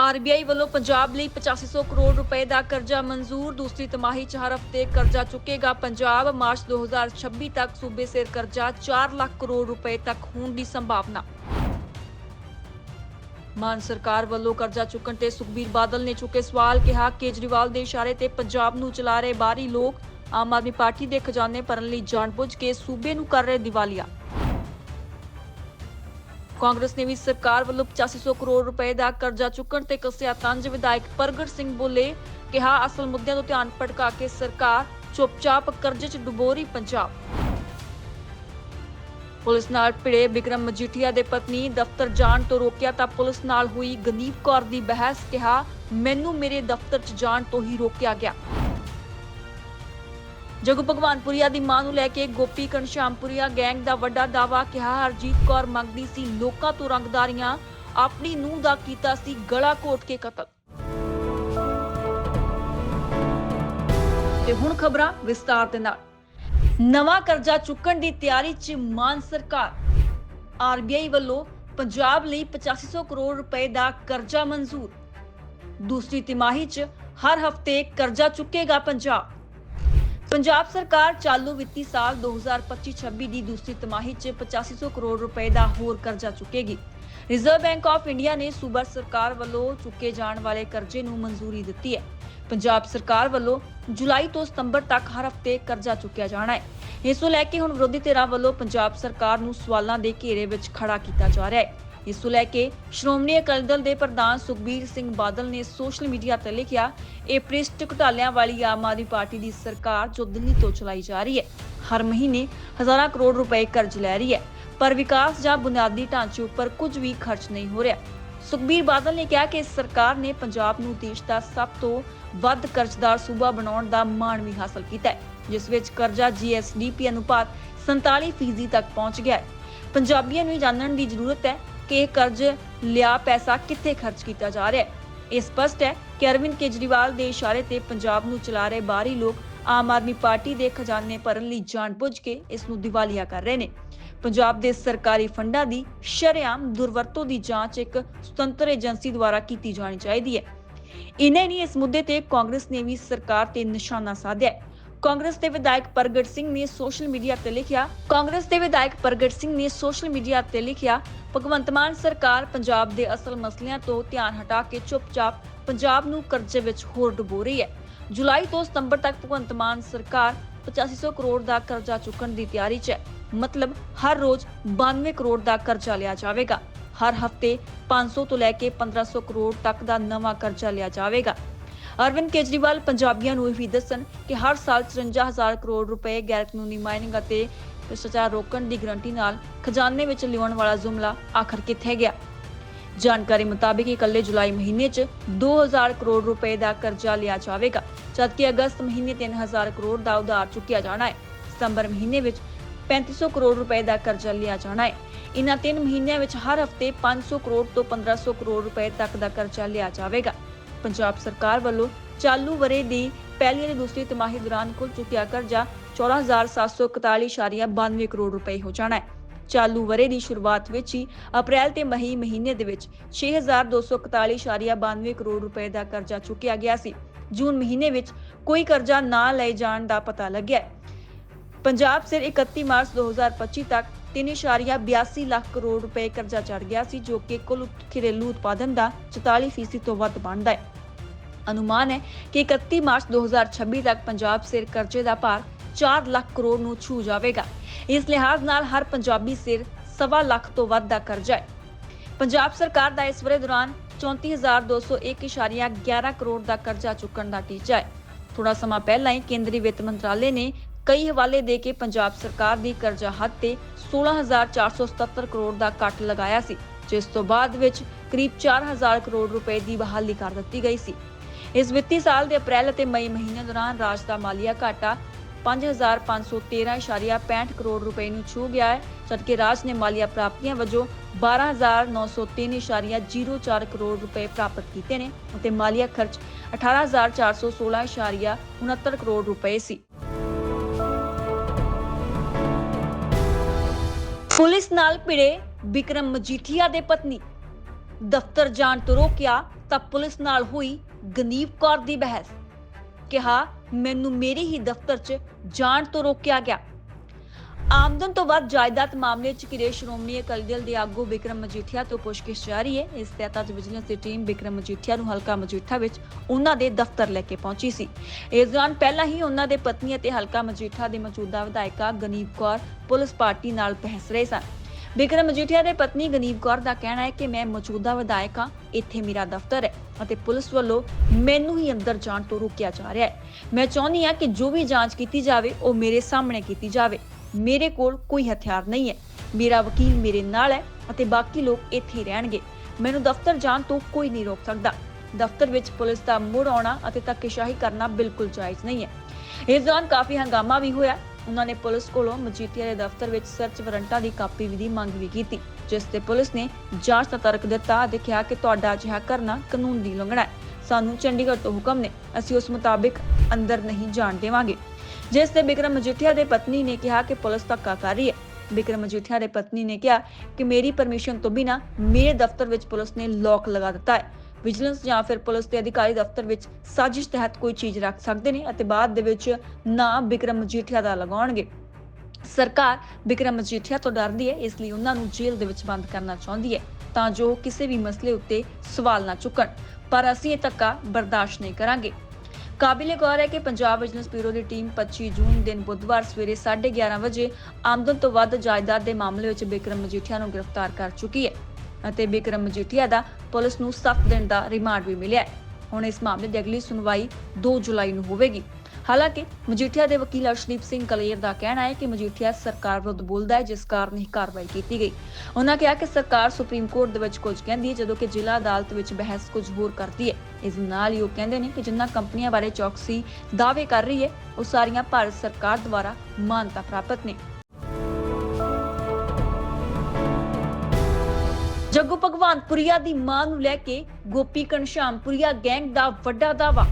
RBI ਵੱਲੋਂ ਪੰਜਾਬ ਲਈ 8500 ਕਰੋੜ ਰੁਪਏ ਦਾ ਕਰਜ਼ਾ ਮਨਜ਼ੂਰ, ਦੂਸਰੀ ਤਿਮਾਹੀ 'ਚ ਹਰ ਹਫ਼ਤੇ ਕਰਜ਼ਾ ਚੁੱਕੇਗਾ ਪੰਜਾਬ, ਮਾਰਚ 2026 ਤੱਕ ਸੂਬੇ ਸਿਰ ਕਰਜ਼ਾ 4 ਲੱਖ ਕਰੋੜ ਰੁਪਏ ਤੱਕ ਹੋਣ ਦੀ ਸੰਭਾਵਨਾ। ਮਾਨ ਸਰਕਾਰ ਵੱਲੋਂ ਕਰਜ਼ਾ ਚੁੱਕਣ ਤੇ ਸੁਖਬੀਰ ਬਾਦਲ ਨੇ ਚੁੱਕੇ ਸਵਾਲ ਕਿਹਾ, ਕੇਜਰੀਵਾਲ ਦੇ ਇਸ਼ਾਰੇ ਤੇ ਪੰਜਾਬ ਨੂੰ ਚਲਾ ਰਹੇ ਬਾਹਰੀ ਲੋਕ ਆਮ ਆਦਮੀ ਪਾਰਟੀ ਦੇ ਖਜ਼ਾਨੇ ਭਰਨ ਲਈ ਜਾਣਬੁੱਝ ਕੇ ਸੂਬੇ ਨੂੰ ਕਰ ਰਹੇ ਦਿਵਾਲੀਆ। ਕਾਂਗਰਸ ਨੇ ਵੀ ਸਰਕਾਰ ਵੱਲੋਂ 8500 ਕਰੋੜ ਰੁਪਏ ਦਾ ਕਰਜ਼ਾ ਚੁੱਕਣ ਤੇ ਕੱਸਿਆ ਤੰਜ। ਵਿਧਾਇਕ ਪ੍ਰਗਟ ਸਿੰਘ ਬੋਲੇ ਕਿਹਾ, ਅਸਲ ਮੁੱਦਿਆਂ ਤੋਂ ਧਿਆਨ ਭਟਕਾ ਕੇ ਸਰਕਾਰ ਚੁੱਪਚਾਪ ਕਰਜ਼ੇ 'ਚ ਡੁਬੋ ਰਹੀ ਪੰਜਾਬ। ਪੁਲਿਸ ਨਾਲ ਭਿੜੇ ਵਿਕਰਮ ਮਜੀਠੀਆ ਦੇ ਪਤਨੀ ਦਫ਼ਤਰ ਜਾਣ ਤੋਂ ਰੋਕਿਆ ਤਾਂ ਪੁਲਿਸ ਨਾਲ ਹੋਈ ਗਨੀਪ ਕੌਰ ਦੀ ਬਹਿਸ ਕਿਹਾ, ਮੈਨੂੰ ਮੇਰੇ ਦਫ਼ਤਰ 'ਚ ਜਾਣ ਤੋਂ ਹੀ ਰੋਕਿਆ ਗਿਆ। ਜਗੂ ਭਗਵਾਨਪੁਰੀਆ ਦੀ ਮਾਂ ਨੂੰ ਲੈ ਕੇ ਗੋਪੀ ਘਨਸ਼ਾਮਪੁਰੀਆ ਗੈਂਗ ਦਾ ਵੱਡਾ ਦਾਵਾ ਕਿਹਾ, ਹਰਜੀਤ ਕੌਰ ਮੰਗਦੀ ਸੀ ਲੋਕਾਂ ਤੋਂ ਰੰਗਦਾਰੀਆਂ, ਆਪਣੀ ਨੂੰਹ ਦਾ ਕੀਤਾ ਸੀ ਗਲਾ ਘੋਟ ਕੇ ਕਤਲ। ਤੇ ਹੁਣ ਖਬਰਾਂ ਵਿਸਤਾਰ ਦੇ ਨਾਲ। ਨਵਾਂ ਕਰਜ਼ਾ ਚੁੱਕਣ ਦੀ ਤਿਆਰੀ 'ਚ ਮਾਨ ਸਰਕਾਰ। ਆਰਬੀਆਈ ਵੱਲੋਂ ਪੰਜਾਬ ਲਈ 8500 ਕਰੋੜ ਰੁਪਏ ਦਾ ਕਰਜ਼ਾ ਮਨਜ਼ੂਰ। ਦੂਸਰੀ ਤਿਮਾਹੀ 'ਚ ਹਰ ਹਫ਼ਤੇ ਕਰਜ਼ਾ ਚੁੱਕੇਗਾ ਪੰਜਾਬ। ਪੰਜਾਬ ਸਰਕਾਰ ਚਾਲੂ ਵਿੱਤੀ ਸਾਲ 2025-26 ਦੀ ਦੂਸਰੀ ਤਿਮਾਹੀ 'ਚ 8500 ਕਰੋੜ ਰੁਪਏ ਦਾ ਹੋਰ ਕਰਜ਼ਾ ਚੁੱਕੇਗੀ। ਰਿਜ਼ਰਵ ਬੈਂਕ ਆਫ ਇੰਡੀਆ ਨੇ ਸੂਬਾ ਸਰਕਾਰ ਵੱਲੋਂ ਚੁੱਕੇ ਜਾਣ ਵਾਲੇ ਕਰਜ਼ੇ ਨੂੰ ਮਨਜ਼ੂਰੀ ਦਿੱਤੀ ਹੈ। ਪੰਜਾਬ ਸਰਕਾਰ ਵੱਲੋਂ ਜੁਲਾਈ ਤੋਂ ਸਤੰਬਰ ਤੱਕ ਹਰ ਹਫ਼ਤੇ ਕਰਜ਼ਾ ਚੁੱਕਿਆ ਜਾਣਾ ਹੈ। ਇਸ ਨੂੰ ਲੈ ਕੇ ਹੁਣ ਵਿਰੋਧੀ ਧਿਰਾਂ ਵੱਲੋਂ ਪੰਜਾਬ ਸਰਕਾਰ ਨੂੰ ਸਵਾਲਾਂ ਦੇ ਘੇਰੇ ਵਿੱਚ ਖੜਾ ਕੀਤਾ ਜਾ ਰਿਹਾ ਹੈ। ਇਸ ਨੂੰ ਲੈ ਕੇ ਸ਼੍ਰੋਮਣੀ ਅਕਾਲੀ ਦਲ ਦੇ ਪ੍ਰਧਾਨ ਸੁਖਬੀਰ ਸਿੰਘ ਬਾਦਲ ਨੇ ਸੋਸ਼ਲ ਮੀਡੀਆ ਤੇ ਲਿਖਿਆ, ਇਹ ਪ੍ਰਿਸ਼ਟ ਘੁਟਾਲਿਆਂ ਵਾਲੀ ਆਮ ਆਦਮੀ ਪਾਰਟੀ ਦੀ ਸਰਕਾਰ ਜੋ ਦਿੱਲੀ ਤੋਂ ਚਲਾਈ ਜਾ ਰਹੀ ਹੈ, ਹਰ ਮਹੀਨੇ ਹਜ਼ਾਰਾਂ ਕਰੋੜ ਰੁਪਏ ਕਰਜ਼ ਲੈ ਰਹੀ ਹੈ, ਪਰ ਵਿਕਾਸ ਜਾਂ ਬੁਨਿਆਦੀ ਢਾਂਚੇ ਉੱਪਰ ਕੁਝ ਵੀ ਖਰਚ ਨਹੀਂ ਹੋ ਰਿਹਾ। ਸੁਖਬੀਰ ਬਾਦਲ ਨੇ ਕਿਹਾ ਕਿ ਸਰਕਾਰ ਨੇ ਪੰਜਾਬ ਨੂੰ ਦੇਸ਼ ਦਾ ਸਭ ਤੋਂ ਵੱਧ ਕਰਜ਼ਦਾਰ ਸੂਬਾ ਬਣਾਉਣ ਦਾ ਮਾਣ ਵੀ ਹਾਸਲ ਕੀਤਾ ਹੈ, ਜਿਸ ਵਿੱਚ ਕਰਜ਼ਾ ਜੀਐਸਡੀਪੀ ਅਨੁਪਾਤ 47% ਤੱਕ ਪਹੁੰਚ ਗਿਆ ਹੈ। ਪੰਜਾਬੀਆਂ ਨੂੰ ਇਹ ਜਾਣਨ ਦੀ ਜ਼ਰੂਰਤ ਹੈ ਕਿ ਕਰਜ਼ ਲਿਆ, ਪੈਸਾ ਕਿੱਥੇ ਖਰਚ ਕੀਤਾ ਜਾ ਰਿਹਾ ਹੈ? ਇਹ ਸਪਸ਼ਟ ਹੈ ਕਿ ਅਰਵਿੰਦ ਕੇਜਰੀਵਾਲ ਦੇ ਇਸ਼ਾਰੇ ਤੇ ਪੰਜਾਬ ਨੂੰ ਚਲਾ ਰਹੇ ਬਾਹਰੀ ਲੋਕ ਆਮ ਆਦਮੀ ਪਾਰਟੀ ਦੇ ਖਜ਼ਾਨੇ ਭਰਨ ਲਈ ਜਾਣਬੁੱਝ ਕੇ ਇਸ ਨੂੰ ਦਿਵਾਲੀਆ ਕਰ ਰਹੇ ਨੇ। ਪੰਜਾਬ ਦੇ ਸਰਕਾਰੀ ਫੰਡਾਂ ਦੀ ਸ਼ਰੇਆਮ ਦੁਰਵਰਤੋਂ ਦੀ ਜਾਂਚ ਇੱਕ ਸੁਤੰਤਰ ਏਜੰਸੀ ਦੁਆਰਾ ਕੀਤੀ ਜਾਣੀ ਚਾਹੀਦੀ ਹੈ। ਇਨੇ ਨਹੀਂ ਇਸ ਮੁੱਦੇ ਤੇ ਕਾਂਗਰਸ ਨੇ ਵੀ ਸਰਕਾਰ ਤੇ ਨਿਸ਼ਾਨਾ ਸਾਧਿਆ ਹੈ। ਕਾਂਗਰਸ ਦੇ ਵਿਧਾਇਕ ਪ੍ਰਗਟ ਸਿੰਘ ਨੇ ਸੋਸ਼ਲ ਮੀਡੀਆ ਤੇ ਲਿਖਿਆ, ਕਾਂਗਰਸ ਦੇ ਵਿਧਾਇਕ ਪ੍ਰਗਟ ਸਿੰਘ ਨੇ ਸੋਸ਼ਲ ਮੀਡੀਆ ਤੇ ਲਿਖਿਆ, ਭਗਵੰਤ ਮਾਨ ਸਰਕਾਰ ਪੰਜਾਬ ਦੇ ਅਸਲ ਮਸਲਿਆਂ ਤੋਂ ਧਿਆਨ ਹਟਾ ਕੇ ਚੁੱਪਚਾਪ ਪੰਜਾਬ ਨੂੰ ਕਰਜ਼ੇ ਵਿੱਚ ਹੋਰ ਡੁਬੋ ਰਹੀ ਹੈ। ਜੁਲਾਈ ਤੋਂ ਸਤੰਬਰ ਤੱਕ ਭਗਵੰਤ ਮਾਨ ਸਰਕਾਰ 8500 ਕਰੋੜ ਦਾ ਕਰਜ਼ਾ ਚੁੱਕਣ ਦੀ ਤਿਆਰੀ 'ਚ ਹੈ। ਮਤਲਬ ਹਰ ਰੋਜ਼ 92 ਕਰੋੜ ਦਾ ਕਰਜ਼ਾ ਲਿਆ ਜਾਵੇਗਾ। ਹਰ ਹਫ਼ਤੇ 500 ਤੋਂ ਲੈ ਕੇ 1500 ਕਰੋੜ ਤੱਕ ਦਾ ਨਵਾਂ ਕਰਜ਼ਾ ਲਿਆ ਜਾਵੇਗਾ। ਅਰਵਿੰਦ ਕੇਜਰੀਵਾਲ ਪੰਜਾਬੀਆਂ ਨੂੰ ਇਹ ਵੀ ਦੱਸਣ ਕਿ ਹਰ ਸਾਲ 54000 ਕਰੋੜ ਰੁਪਏ ਗੈਰ ਮਾਈਨਿੰਗ ਅਤੇ ਭ੍ਰਿਸ਼ਟਾਚਾਰ ਰੋਕਣ ਦੀ ਗਰੰਟੀ ਨਾਲ ਖਜ਼ਾਨੇ ਵਿੱਚ ਲਿਆਉਣ ਵਾਲਾ ਜੁਮਲਾ ਆਖਰ ਕਿੱਥੇ ਗਿਆ? ਜਾਣਕਾਰੀ ਮੁਤਾਬਿਕ ਇਕੱਲੇ ਜੁਲਾਈ ਮਹੀਨੇ 'ਚ 2000 ਕਰੋੜ ਰੁਪਏ ਦਾ ਕਰਜ਼ਾ ਲਿਆ ਜਾਵੇਗਾ, ਜਦਕਿ ਅਗਸਤ ਮਹੀਨੇ 3000 ਕਰੋੜ ਦਾ ਉਧਾਰ ਚੁੱਕਿਆ ਜਾਣਾ ਹੈ। ਸਤੰਬਰ ਮਹੀਨੇ ਵਿੱਚ 3500 ਕਰੋੜ ਰੁਪਏ ਦਾ ਕਰਜ਼ਾ ਲਿਆ ਜਾਣਾ ਹੈ। ਇਨ੍ਹਾਂ ਤਿੰਨ ਮਹੀਨਿਆਂ ਵਿੱਚ ਹਰ ਹਫ਼ਤੇ 500 ਕਰੋੜ ਤੋਂ 1500 ਕਰੋੜ ਰੁਪਏ ਤੱਕ ਦਾ ਕਰਜ਼ਾ ਲਿਆ ਜਾਵੇਗਾ। ਪੰਜਾਬ ਸਰਕਾਰ ਵੱਲੋਂ ਚਾਲੂ ਵਰੇ ਦੀ ਪਹਿਲੀ ਅਤੇ ਦੂਸਰੀ ਤਿਮਾਹੀ ਦੌਰਾਨ ਕੁੱਲ ਚੁੱਕਿਆ ਕਰਜ਼ਾ 14741.92 ਕਰੋੜ ਰੁਪਏ ਹੋ ਜਾਣਾ ਹੈ। ਚਾਲੂ ਵਰੇ ਦੀ ਸ਼ੁਰੂਆਤ ਵਿੱਚ ਹੀ ਅਪ੍ਰੈਲ ਤੇ ਮਈ ਮਹੀਨੇ ਦੇ ਵਿੱਚ 6241.92 ਕਰੋੜ ਰੁਪਏ ਦਾ ਕਰਜ਼ਾ ਚੁੱਕਿਆ ਗਿਆ ਸੀ। ਜੂਨ ਮਹੀਨੇ ਵਿੱਚ ਕੋਈ ਕਰਜ਼ਾ ਨਾ ਲਏ ਜਾਣ ਦਾ ਪਤਾ ਲੱਗਿਆ ਪੰਜਾਬ ਸਿਰ 31 ਮਾਰਚ 2025 ਤੱਕ 3.82 ਲੱਖ ਕਰੋੜ ਰੁਪਏ ਕਰਜ਼ਾ ਚੜ ਗਿਆ ਸੀ, ਜੋ ਕਿ ਕੁੱਲ ਘਰੇਲੂ ਉਤਪਾਦਨ ਦਾ 44% ਤੋਂ ਵੱਧ ਬਣਦਾ ਹੈ। ਅਨੁਮਾਨ ਹੈ ਕਿ 31 ਮਾਰਚ 2026 ਤੱਕ ਪੰਜਾਬ ਸਿਰ ਕਰਜ਼ੇ ਦਾ ਭਾਰ 4 ਲੱਖ ਕਰੋੜ ਨੂੰ ਛੂ ਜਾਵੇਗਾ। ਇਸ ਲਿਹਾਜ਼ ਨਾਲ ਹਰ ਪੰਜਾਬੀ ਸਿਰ ਸਵਾ ਲੱਖ ਤੋਂ ਵੱਧ ਦਾ ਕਰਜ਼ਾ ਹੈ। ਪੰਜਾਬ ਸਰਕਾਰ ਦਾ ਇਸ ਵਰੇ ਦੌਰਾਨ 34201.11 ਕਰੋੜ ਦਾ ਕਰਜ਼ਾ ਚੁੱਕਣ ਦਾ ਟੀਚਾ ਹੈ। ਥੋੜਾ ਸਮਾਂ ਪਹਿਲਾਂ ਹੀ ਕੇਂਦਰੀ ਵਿੱਤ ਮੰਤਰਾਲੇ ਨੇ ਕਈ ਹਵਾਲੇ ਦੇ ਕੇ ਪੰਜਾਬ ਸਰਕਾਰ ਦੀ ਕਰਜ਼ਾ ਹੱਦ ਤੇ 16477 ਕਰੋੜ ਦਾ ਕੱਟ ਲਗਾਇਆ ਸੀ, ਜਿਸ ਤੋਂ ਬਾਅਦ ਵਿੱਚ ਕਰੀਬ 4000 ਕਰੋੜ ਰੁਪਏ ਦੀ ਬਹਾਲੀ ਕਰ ਦਿੱਤੀ ਗਈ ਸੀ। ਇਸ ਵਿੱਤੀ ਸਾਲ ਦੇ ਅਪ੍ਰੈਲ ਅਤੇ ਮਈ ਮਹੀਨੇ ਦੌਰਾਨ ਰਾਜ ਦਾ ਮਾਲੀਆ ਘਾਟਾ 5513.65 ਕਰੋੜ ਰੁਪਏ ਨੂੰ ਛੂ ਗਿਆ ਹੈ, ਜਦਕਿ ਰਾਜ ਨੇ ਮਾਲੀਆ ਪ੍ਰਾਪਤੀਆਂ ਵਜੋਂ 12903.04 ਕਰੋੜ ਰੁਪਏ ਪ੍ਰਾਪਤ ਕੀਤੇ ਨੇ ਅਤੇ ਮਾਲੀਆ ਖਰਚ 18416.69 ਕਰੋੜ ਰੁਪਏ ਸੀ। ਪੁਲਿਸ ਨਾਲ ਭਿੜੇ ਵਿਕਰਮ ਮਜੀਠੀਆ ਦੇ ਪਤਨੀ। ਦਫ਼ਤਰ ਜਾਣ ਤੋਂ ਰੋਕਿਆ ਤਾਂ ਪੁਲਿਸ ਨਾਲ ਹੋਈ ਗਨੀਵ ਕੌਰ ਦੀ ਬਹਿਸ। ਕਿਹਾ, ਮੈਨੂੰ ਮੇਰੇ ਹੀ ਦਫ਼ਤਰ 'ਚ ਜਾਣ ਤੋਂ ਰੋਕਿਆ ਗਿਆ। ਆਮਦਨ ਤੋਂ ਵੱਧ ਜਾਇਦਾਦ ਮਾਮਲੇ 'ਚ ਕਿਰੇ ਸ਼੍ਰੋਮਣੀ ਅਕਾਲੀ ਦਲ ਦੇ ਆਗੂ ਵਿਕਰਮ ਮਜੀਠੀਆ ਤੋਂ ਪੁੱਛਗਿੱਛ ਜਾਰੀ ਹੈ। ਇਸ ਤਹਿਤ ਵਿਜੀਲੈਂਸ ਦੀ ਟੀਮ ਵਿਕਰਮ ਮਜੀਠੀਆ ਨੂੰ ਹਲਕਾ ਮਜੀਠਾ ਵਿੱਚ ਉਹਨਾਂ ਦੇ ਦਫ਼ਤਰ ਲੈ ਕੇ ਪਹੁੰਚੀ ਸੀ। ਇਸ ਦੌਰਾਨ ਪਹਿਲਾਂ ਹੀ ਉਹਨਾਂ ਦੇ ਪਤਨੀ ਅਤੇ ਹਲਕਾ ਮਜੀਠਾ ਦੇ ਮੌਜੂਦਾ ਵਿਧਾਇਕਾ ਗਨੀਵ ਕੌਰ ਪੁਲਿਸ ਪਾਰਟੀ ਨਾਲ ਬਹਿਸ ਰਹੇ ਸਨ। ਵਿਕਰਮ ਮਜੀਠੀਆ ਦੇ ਪਤਨੀ ਗਨੀਵ ਕੌਰ ਦਾ ਕਹਿਣਾ ਹੈ ਕਿ ਮੈਂ ਮੌਜੂਦਾ ਵਿਧਾਇਕ ਹਾਂ ਇੱਥੇ ਮੇਰਾ ਦਫ਼ਤਰ ਹੈ ਅਤੇ ਪੁਲਿਸ ਵੱਲੋਂ ਮੈਨੂੰ ਹੀ ਅੰਦਰ ਜਾਣ ਤੋਂ ਰੋਕਿਆ ਜਾ ਰਿਹਾ ਹੈ। ਮੈਂ ਚਾਹੁੰਦੀ ਹਾਂ ਕਿ ਜੋ ਵੀ ਜਾਂਚ ਕੀਤੀ ਜਾਵੇ, ਉਹ ਮੇਰੇ ਸਾਹਮਣੇ ਕੀਤੀ ਜਾਵੇ। ਮੇਰੇ ਕੋਲ ਕੋਈ ਹਥਿਆਰ ਨਹੀਂ ਹੈ। ਮੇਰਾ ਵਕੀਲ ਮੇਰੇ ਨਾਲ ਹੈ ਅਤੇ ਬਾਕੀ ਲੋਕ ਇੱਥੇ ਹੀ ਰਹਿਣਗੇ। ਮੈਨੂੰ ਦਫ਼ਤਰ ਜਾਣ ਤੋਂ ਕੋਈ ਨਹੀਂ ਰੋਕ ਸਕਦਾ। ਦਫ਼ਤਰ ਵਿੱਚ ਪੁਲਿਸ ਦਾ ਮੁੜ ਆਉਣਾ ਅਤੇ ਧੱਕੇਸ਼ਾਹੀ ਕਰਨਾ ਬਿਲਕੁਲ ਜਾਇਜ਼ ਨਹੀਂ ਹੈ। ਇਸ ਦੌਰਾਨ ਕਾਫੀ ਹੰਗਾਮਾ ਵੀ ਹੋਇਆ। ਉਹਨਾਂ ਨੇ ਪੁਲਿਸ ਕੋਲੋਂ ਮਜੀਠੀਆ ਦੇ ਦਫ਼ਤਰ ਵਿੱਚ ਸਰਚ ਵਾਰੰਟਾਂ ਦੀ ਕਾਪੀ ਵੀ ਦੀ ਮੰਗ ਵੀ ਕੀਤੀ, ਜਿਸ ਤੇ ਪੁਲਿਸ ਨੇ ਜਾਂਚ ਦਾ ਤਰਕ ਦਿੱਤਾ ਅਤੇ ਕਿਹਾ ਕਿ ਤੁਹਾਡਾ ਅਜਿਹਾ ਕਰਨਾ ਕਾਨੂੰਨ ਦੀ ਉਲੰਘਣਾ ਹੈ। ਸਾਨੂੰ ਚੰਡੀਗੜ੍ਹ ਤੋਂ ਹੁਕਮ ਨੇ। ਅਸੀਂ ਉਸ ਮੁਤਾਬਿਕ ਅੰਦਰ ਨਹੀਂ ਜਾਣ ਦੇਵਾਂਗੇ। ਜਿਸ ਤੇ ਬਿਕਰਮ ਮਜੀਠੀਆ ਦੇ ਪਤਨੀ ਨੇ ਕਿਹਾ ਕਿ ਪੁਲਿਸ ਧੱਕਾ ਕਰ ਰਹੀ ਹੈ। ਬਿਕਰਮ ਮਜੀਠੀਆ ਦੇ ਪਤਨੀ ਨੇ ਕਿਹਾ ਕਿ ਮੇਰੀ ਪਰਮਿਸ਼ਨ ਤੋਂ ਬਿਨਾ ਮੇਰੇ ਦਫ਼ਤਰ ਵਿੱਚ ਪੁਲਿਸ ਨੇ ਲੋਕ ਲਗਾ ਦਿੱਤਾ ਹੈ। ਵਿਜੀਲੈਂਸ ਜਾਂ ਫਿਰ ਪੁਲਿਸ ਦੇ ਅਧਿਕਾਰੀ ਦਫ਼ਤਰ ਵਿੱਚ ਸਾਜ਼ਿਸ਼ ਤਹਿਤ ਕੋਈ ਚੀਜ਼ ਰੱਖ ਸਕਦੇ ਨੇ ਅਤੇ ਬਾਅਦ ਦੇ ਵਿੱਚ ਨਾ ਬਿਕਰਮ ਮਜੀਠੀਆ ਦਾ ਲਗਾਉਣਗੇ। ਸਰਕਾਰ ਬਿਕਰਮ ਮਜੀਠੀਆ ਤੋਂ ਡਰਦੀ ਹੈ, ਇਸ ਲਈ ਉਹਨਾਂ ਨੂੰ ਜੇਲ੍ਹ ਦੇ ਵਿੱਚ ਬੰਦ ਕਰਨਾ ਚਾਹੁੰਦੀ ਹੈ ਤਾਂ ਜੋ ਕਿਸੇ ਵੀ ਮਸਲੇ ਉੱਤੇ ਸਵਾਲ ਨਾ ਚੁੱਕਣ। ਪਰ ਅਸੀਂ ਇਹ ਧੱਕਾ ਬਰਦਾਸ਼ਤ ਨਹੀਂ ਕਰਾਂਗੇ। ਕਾਬਿਲੇ ਗੌਰ ਹੈ ਕਿ ਪੰਜਾਬ ਵਿਜੀਲੈਂਸ ਬਿਊਰੋ ਦੀ ਟੀਮ 25 ਜੂਨ ਦਿਨ ਬੁੱਧਵਾਰ ਸਵੇਰੇ 11:30 ਵਜੇ ਆਮਦਨ ਤੋਂ ਵੱਧ ਜਾਇਦਾਦ ਦੇ ਮਾਮਲੇ ਵਿੱਚ ਬਿਕਰਮ ਮਜੀਠੀਆ ਨੂੰ ਗ੍ਰਿਫਤਾਰ ਕਰ ਚੁੱਕੀ ਹੈ ਅਤੇ ਬਿਕਰਮ ਮਜੀਠੀਆ ਦਾ ਪੁਲਿਸ ਨੂੰ 7 ਦਿਨ ਦਾ ਰਿਮਾਂਡ ਵੀ ਮਿਲਿਆ ਹੈ। ਹੁਣ ਇਸ ਮਾਮਲੇ ਦੀ ਅਗਲੀ ਸੁਣਵਾਈ 2 ਜੁਲਾਈ ਨੂੰ ਹੋਵੇਗੀ। ਹਾਲਾਂਕਿ ਮਜੀਠੀਆ ਦੇ ਵਕੀਲ ਅਰਸ਼ਦੀਪ ਸਿੰਘ ਕਲੇਰ ਦਾ ਕਹਿਣਾ ਹੈ ਕਿ ਮਜੀਠੀਆ ਸਰਕਾਰ ਵਿਰੁੱਧ ਬੋਲਦਾ ਹੈ, ਜਿਸ ਕਾਰਨ ਇਹ ਕਾਰਵਾਈ ਕੀਤੀ ਗਈ। ਉਹਨਾਂ ਕਿਹਾ ਕਿ ਸਰਕਾਰ ਸੁਪਰੀਮ ਕੋਰਟ ਦੇ ਵਿੱਚ ਕੁਝ ਕਹਿੰਦੀ ਹੈ, ਜਦੋਂ ਕਿ ਜ਼ਿਲ੍ਹਾ ਅਦਾਲਤ ਵਿੱਚ ਬਹਿਸ ਕੁਝ ਹੋਰ ਕਰਦੀ ਹੈ। ਇਸ ਨਾਲ ਹੀ ਉਹ ਕਹਿੰਦੇ ਨੇ ਕਿ ਜਿੰਨਾ ਕੰਪਨੀਆਂ ਬਾਰੇ ਚੌਕਸੀ ਦਾਅਵੇ ਕਰ ਰਹੀ ਹੈ, ਉਹ ਸਾਰੀਆਂ ਭਾਰਤ ਸਰਕਾਰ ਦੁਆਰਾ ਮਾਨਤਾ ਪ੍ਰਾਪਤ ਨੇ। ਜੱਗੂ ਭਗਵਾਨਪੁਰੀਆ ਦੀ ਮਾਂ ਨੂੰ ਲੈ ਕੇ ਗੋਪੀ ਘਨਸ਼ਾਮਪੁਰੀਆ ਗੈਂਗ ਦਾ ਵੱਡਾ ਦਾਵਾ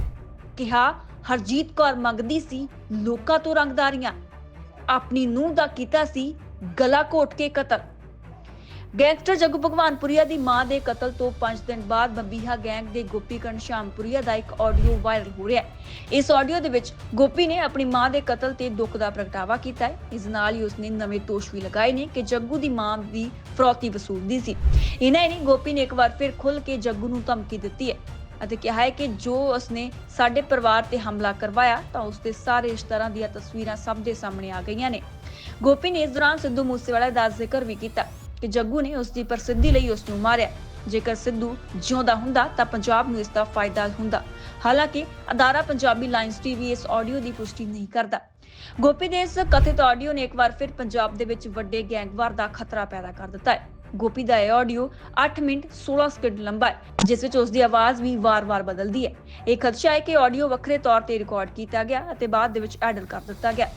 ਕਿਹਾ ਹਰਜੀਤ ਕੌਰ ਮੰਗਦੀ ਸੀ, ਲੋਕਾਂ ਤੋਂ ਰੰਗਦਾਰੀਆਂ। ਆਪਣੀ ਨੂੰਹ ਦਾ ਕੀਤਾ ਸੀ ਗਲਾ ਘੋਟ ਕੇ ਕਤਲ। ਗੈਂਗਸਟਰ ਜੱਗੂ ਭਗਵਾਨਪੁਰੀਆ ਦੀ ਮਾਂ ਦੇ ਕਤਲ ਤੋਂ 5 ਦਿਨ ਬਾਅਦ ਬੰਬੀਹਾ ਗੈਂਗ ਦੇ ਗੋਪੀ ਘਨਸ਼ਾਮਪੁਰੀਆ ਦਾ ਇੱਕ ਆਡੀਓ ਵਾਇਰਲ ਹੋ ਰਿਹਾ ਹੈ। ਇਸ ਆਡੀਓ ਦੇ ਵਿੱਚ ਗੋਪੀ ਨੇ ਆਪਣੀ ਮਾਂ ਦੇ ਕਤਲ ਤੇ ਦੁੱਖ ਦਾ ਪ੍ਰਗਟਾਵਾ ਕੀਤਾ ਹੈ। ਇਸ ਨਾਲ ਹੀ ਉਸਨੇ ਨਵੇਂ ਦੋਸ਼ ਵੀ ਲਗਾਏ ਨੇ ਕਿ ਜੱਗੂ ਦੀ ਮਾਂ ਦੀ ਫਰੌਤੀ ਵਸੂਲਦੀ ਸੀ। ਇਹਨਾਂ ਨੇ ਗੋਪੀ ਨੇ ਇੱਕ ਵਾਰ ਫਿਰ ਖੁੱਲ ਕੇ ਜੱਗੂ ਨੂੰ ਧਮਕੀ ਦਿੱਤੀ ਹੈ। ਅਤੇ ਕਿਹਾ ਹੈ ਕਿ ਜੋ ਉਸਨੇ ਸਾਡੇ ਪਰਿਵਾਰ ਤੇ ਹਮਲਾ ਕਰਵਾਇਆ ਤਾਂ ਉਸਦੇ ਸਾਰੇ ਰਿਸ਼ਤੇਦਾਰਾਂ ਦੀਆਂ ਤਸਵੀਰਾਂ ਸਭ ਦੇ ਸਾਹਮਣੇ ਆ ਗਈਆਂ ਨੇ। ਗੋਪੀ ਨੇ ਇਸ ਦੌਰਾਨ ਸਿੱਧੂ ਮੂਸੇਵਾਲਾ ਦਾ ਜ਼ਿਕਰ ਵੀ ਕੀਤਾ ਕਿ ਜੱਗੂ ਨੇ ਉਸ ਦੀ ਪ੍ਰਸਿੱਧੀ ਲਈ ਉਸ ਨੂੰ ਮਾਰਿਆ। ਜੇਕਰ ਸਿੱਧੂ ਜਿਉਂਦਾ ਹੁੰਦਾ ਤਾਂ ਪੰਜਾਬ ਨੂੰ ਇਸ ਦਾ ਫਾਇਦਾ ਹੁੰਦਾ। ਹਾਲਾਂਕਿ ਅਦਾਰਾ ਪੰਜਾਬੀ ਲਾਈਨਸ ਟੀਵੀ ਇਸ ਆਡੀਓ ਦੀ ਪੁਸ਼ਟੀ ਨਹੀਂ ਕਰਦਾ। ਗੋਪੀ ਦੇ ਇਸ ਕਥਿਤ ਆਡੀਓ ਨੇ ਇੱਕ ਵਾਰ ਫਿਰ ਪੰਜਾਬ ਦੇ ਵਿੱਚ ਵੱਡੇ ਗੈਂਗਵਾਰ ਦਾ ਖਤਰਾ ਪੈਦਾ ਕਰ ਦਿੱਤਾ ਹੈ। ਗੋਪੀ ਦਾ ਇਹ ਆਡੀਓ 8 ਮਿੰਟ 16 ਸਕਿੰਟ ਲੰਬਾ ਹੈ, ਜਿਸ ਵਿੱਚ ਉਸ ਦੀ ਆਵਾਜ਼ ਵੀ ਵਾਰ-ਵਾਰ ਬਦਲਦੀ ਹੈ। ਇਹ ਖਦਸ਼ਾ ਹੈ ਕਿ ਆਡੀਓ ਵੱਖਰੇ ਤੌਰ ਤੇ ਰਿਕਾਰਡ ਕੀਤਾ ਗਿਆ ਅਤੇ ਬਾਅਦ ਦੇ ਵਿੱਚ ਐਡਿਟ ਕਰ ਦਿੱਤਾ ਗਿਆ।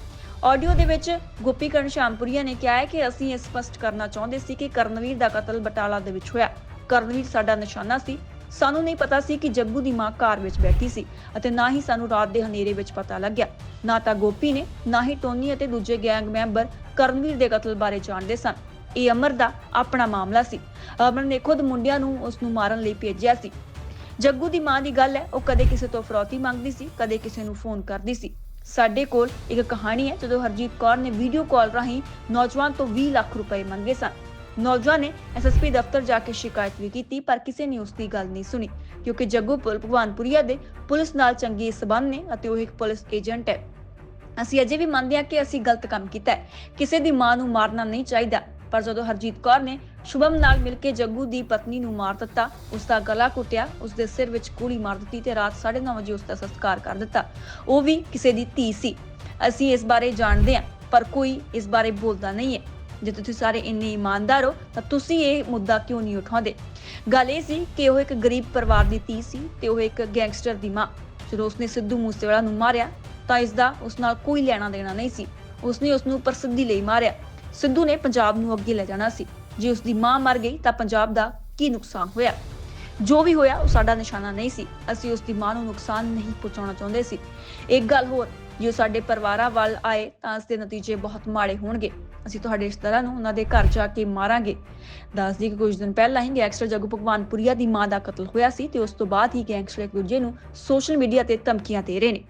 ਆਡੀਓ ਦੇ ਵਿੱਚ ਗੋਪੀ ਕਰਨ ਸ਼ਾਮਪੁਰੀਆ ਨੇ ਕਿਹਾ ਹੈ ਕਿ ਅਸੀਂ ਇਹ ਸਪਸ਼ਟ ਕਰਨਾ ਚਾਹੁੰਦੇ ਸੀ ਕਿ ਕਰਨਵੀਰ ਦਾ ਕਤਲ ਬਟਾਲਾ ਦੇ ਵਿੱਚ ਹੋਇਆ। ਕਰਨਵੀਰ ਸਾਡਾ ਨਿਸ਼ਾਨਾ ਸੀ। ਸਾਨੂੰ ਨਹੀਂ ਪਤਾ ਸੀ ਕਿ ਜੱਗੂ ਦੀ ਮਾਂ ਕਾਰ ਵਿੱਚ ਬੈਠੀ ਸੀ ਅਤੇ ਨਾ ਹੀ ਸਾਨੂੰ ਰਾਤ ਦੇ ਹਨੇਰੇ ਵਿੱਚ ਪਤਾ ਲੱਗਿਆ। ਨਾ ਤਾਂ ਗੋਪੀ ਨੇ, ਨਾ ਹੀ ਟੋਨੀ ਅਤੇ ਦੂਜੇ ਗੈਂਗ ਮੈਂਬਰ ਕਰਨਵੀਰ ਦੇ ਕਤਲ ਬਾਰੇ ਜਾਣਦੇ ਸਨ। ਇਹ ਅਮਰ ਦਾ ਆਪਣਾ ਮਾਮਲਾ ਸੀ। ਅਮਰ ਨੇ ਖੁਦ ਮੁੰਡਿਆਂ ਨੂੰ ਉਸ ਨੂੰ ਮਾਰਨ ਲਈ ਭੇਜਿਆ ਸੀ। ਜੱਗੂ ਦੀ ਮਾਂ ਦੀ ਗੱਲ ਹੈ, ਉਹ ਕਦੇ ਕਿਸੇ ਤੋਂ ਫਰੌਤੀ ਮੰਗਦੀ ਸੀ, ਕਦੇ ਕਿਸੇ ਨੂੰ ਫੋਨ ਕਰਦੀ ਸੀ। ਸਾਡੇ ਕੋਲ ਇੱਕ ਕਹਾਣੀ ਹੈ, ਜਦੋਂ ਹਰਜੀਤ ਕੌਰ ਨੇ ਵੀਡੀਓ ਕਾਲ ਰਾਹੀਂ ਨੌਜਵਾਨ ਤੋਂ 20 ਲੱਖ ਰੁਪਏ ਮੰਗੇ ਸਨ। ਨੌਜਵਾਨ ਨੇ ਐਸਐਸਪੀ ਦਫ਼ਤਰ ਜਾ ਕੇ ਸ਼ਿਕਾਇਤ ਵੀ ਕੀਤੀ, ਪਰ ਕਿਸੇ ਨੇ ਉਸ ਦੀ ਗੱਲ ਨਹੀਂ ਸੁਣੀ, ਕਿਉਂਕਿ ਜੱਗੂ ਪੁਲ ਭਗਵਾਨਪੁਰੀਆ ਦੇ ਪੁਲਿਸ ਨਾਲ ਚੰਗੇ ਸਬੰਧ ਨੇ ਅਤੇ ਉਹ ਇੱਕ ਪੁਲਿਸ ਏਜੰਟ ਹੈ। ਅਸੀਂ ਅਜੇ ਵੀ ਮੰਨਦੇ ਹਾਂ ਕਿ ਅਸੀਂ ਗਲਤ ਕੰਮ ਕੀਤਾ ਹੈ। ਕਿਸੇ ਦੀ ਮਾਂ ਨੂੰ ਮਾਰਨਾ ਨਹੀਂ ਚਾਹੀਦਾ। ਪਰ ਜਦੋਂ ਹਰਜੀਤ ਕੌਰ ਨੇ ਸ਼ੁਭਮ ਨਾਲ ਮਿਲ ਕੇ ਜੱਗੂ ਦੀ ਪਤਨੀ ਨੂੰ ਮਾਰ ਦਿੱਤਾ ਉਸ ਦਾ ਗਲਾ ਕੁੱਟਿਆ ਉਸ ਦੇ ਸਿਰ ਵਿੱਚ ਗੋਲੀ ਮਾਰ ਦਿੱਤੀ ਤੇ ਰਾਤ 9:30 ਵਜੇ ਉਸ ਦਾ ਸੰਸਕਾਰ ਕਰ ਦਿੱਤਾ। ਉਹ ਵੀ ਕਿਸੇ ਦੀ ਧੀ ਸੀ। ਅਸੀਂ ਇਸ ਬਾਰੇ ਜਾਣਦੇ ਹਾਂ, ਪਰ ਕੋਈ ਇਸ ਬਾਰੇ ਬੋਲਦਾ ਨਹੀਂ ਹੈ। ਜੇ ਤੁਸੀਂ ਸਾਰੇ ਇੰਨੇ ਇਮਾਨਦਾਰ ਹੋ, ਤਾਂ ਤੁਸੀਂ ਇਹ ਮੁੱਦਾ ਕਿਉਂ ਨਹੀਂ ਉਠਾਉਂਦੇ? ਗੱਲ ਇਹ ਸੀ ਕਿ ਉਹ ਇੱਕ ਗਰੀਬ ਪਰਿਵਾਰ ਦੀ ਧੀ ਸੀ ਤੇ ਉਹ ਇੱਕ ਗੈਂਗਸਟਰ ਦੀ ਮਾਂ। ਜਦੋਂ ਉਸਨੇ ਸਿੱਧੂ ਮੂਸੇਵਾਲਾ ਨੂੰ ਮਾਰਿਆ, ਤਾਂ ਇਸ ਦਾ ਉਸ ਨਾਲ ਕੋਈ ਲੈਣਾ ਦੇਣਾ ਨਹੀਂ ਸੀ। ਉਸਨੇ ਉਸ ਨੂੰ ਪ੍ਰਸਿੱਧੀ ਲਈ ਮਾਰਿਆ। ਸਿੱਧੂ ਨੇ ਪੰਜਾਬ ਨੂੰ ਅੱਗੇ ਲੈ ਜਾਣਾ ਸੀ। ਜੇ ਉਸ ਦੀ ਮਾਂ ਮਰ ਗਈ ਤਾਂ ਪੰਜਾਬ ਦਾ ਕੀ ਨੁਕਸਾਨ ਹੋਇਆ? ਜੋ ਵੀ ਹੋਇਆ, ਉਹ ਸਾਡਾ ਨਿਸ਼ਾਨਾ ਨਹੀਂ ਸੀ। ਅਸੀਂ ਉਸ ਦੀ ਮਾਂ ਨੂੰ ਨੁਕਸਾਨ ਨਹੀਂ ਪਹੁੰਚਾਉਣਾ ਚਾਹੁੰਦੇ ਸੀ। ਇੱਕ ਗੱਲ ਹੋਰ, ਜੇ ਸਾਡੇ ਪਰਿਵਾਰਾਂ ਵੱਲ ਆਏ ਤਾਂ ਇਸ ਦੇ ਨਤੀਜੇ ਬਹੁਤ ਮਾੜੇ ਹੋਣਗੇ। ਅਸੀਂ ਤੁਹਾਡੇ ਰਿਸ਼ਤੇਦਾਰਾਂ ਨੂੰ ਉਹਨਾਂ ਦੇ ਘਰ ਜਾ ਕੇ ਮਾਰਾਂਗੇ। ਦੱਸਦੀ ਕਿ ਕੁਝ ਦਿਨ ਪਹਿਲਾਂ ਹੀ ਗੈਂਗਸਟਰ ਜਗੂ ਭਗਵਾਨਪੁਰੀਆ ਦੀ ਮਾਂ ਦਾ ਕਤਲ ਹੋਇਆ ਸੀ ਤੇ ਉਸ ਤੋਂ ਬਾਅਦ ਹੀ ਗੈਂਗਸਟਰ ਇੱਕ ਦੂਜੇ ਨੂੰ ਸੋਸ਼ਲ ਮੀਡੀਆ ਤੇ ਧਮਕੀਆਂ ਦੇ ਰਹੇ ਨੇ।